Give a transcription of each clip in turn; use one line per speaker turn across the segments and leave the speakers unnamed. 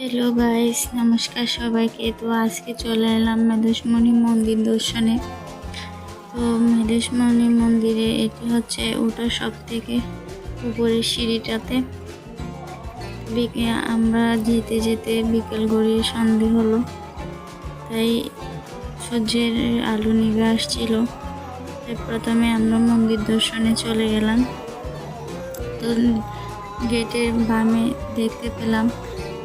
Hello guys নমস্কার সবাইকে। তো আজকে চলে এলাম মেধেশমণি মন্দির দর্শনে। তো মেধেশমণি মন্দিরে এটি হচ্ছে ওটা সব থেকে উপরের সিঁড়িটাতে। আমরা যেতে যেতে বিকেল গড়িয়ে সন্ধে হলো। তাই সূর্যের আলো নিভে আসছিল। তাই প্রথমে আমরা মন্দির দর্শনে চলে গেলাম। তো গেটের বামে দেখতে পেলাম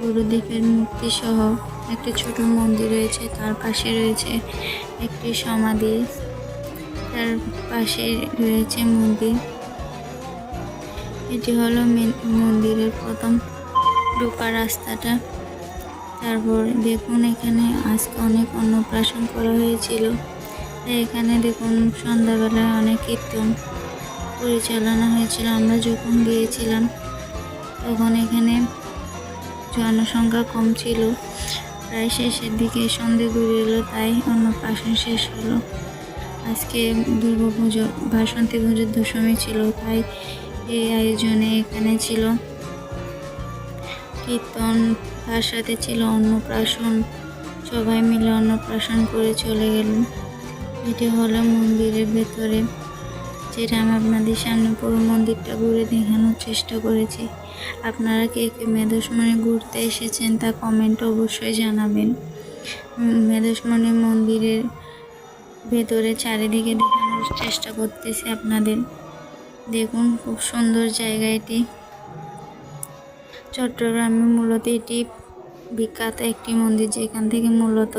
গুরুদেবের মূর্তি সহ একটি ছোট মন্দির রয়েছে, তার পাশে রয়েছে একটি সমাধি, তার পাশে রয়েছে মন্দির। এটি হলো মেন- মন্দিরের প্রথম ঢোকার রাস্তাটা। তারপর দেখুন এখানে আজকে অনেক অন্নপ্রাশন করা হয়েছিল। তাই এখানে দেখুন সন্ধ্যাবেলায় অনেক কীর্তন পরিচালনা হয়েছিল। আমরা যখন গিয়েছিলাম, তখন এখানে জনসংখ্যা কম ছিল। প্রায় শেষের দিকে সন্ধে ঘুরে এলো, তাই অন্নপ্রাশন শেষ হলো। আজকে দুর্গা পুজো বাসন্তী পুজোর দশমী ছিল, তাই এই আয়োজনে এখানে ছিল। কীর্তন তার সাথে ছিল অন্নপ্রাশন, সবাই মিলে অন্নপ্রাশন করে চলে গেলেন। এটি হলো মন্দিরের ভেতরে। যেটা আমি আপনাদের সামনে পুরো মন্দিরটা ঘুরে দেখানোর চেষ্টা করেছি। আপনারা কে কে মেধসমণি ঘুরতে এসেছেন তা কমেন্ট অবশ্যই জানাবেন। মেধসমণি মন্দিরের ভেতরে চারিদিকে দেখানোর চেষ্টা করতেছি আপনাদের। দেখুন, খুব সুন্দর জায়গা এটি। চট্টগ্রামে মূলত এটি বিখ্যাত একটি মন্দির, যেখান থেকে মূলত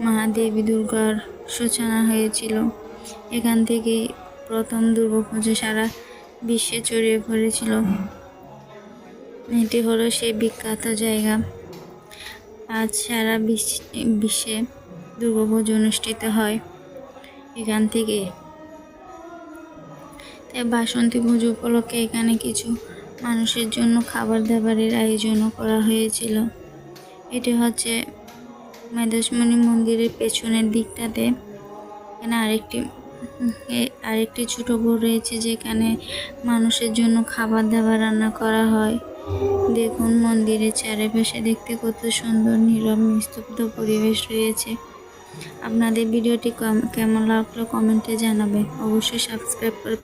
মহাদেবী দুর্গার সূচনা হয়েছিল। এখান থেকে প্রথম দুর্গাপুজো সারা বিশ্বে ছড়িয়ে পড়েছিল। এটি হলো সেই বিখ্যাত জায়গা। আজ সারা বিশ্ব- দুর্গাপুজো অনুষ্ঠিত হয় এখান থেকে। তাই বাসন্তী পুজো উপলক্ষে এখানে কিছু মানুষের জন্য খাবার দাবারের আয়োজনও করা হয়েছিল। এটি হচ্ছে মেধসমণি মন্দিরের পেছনের দিকটাতে। এখানে আরেকটি আরেকটি ছোট ঘর রয়েছে যেখানে মানুষের জন্য খাবার দাবার রান্না করা হয়। দেখুন মন্দিরের চারিপাশে দেখতে কত সুন্দর নীরব নিস্তব্ধ পরিবেশ রয়েছে। আপনাদের ভিডিওটি কম- কেমন লাগল কমেন্টে জানাবেন। অবশ্যই সাবস্ক্রাইব করে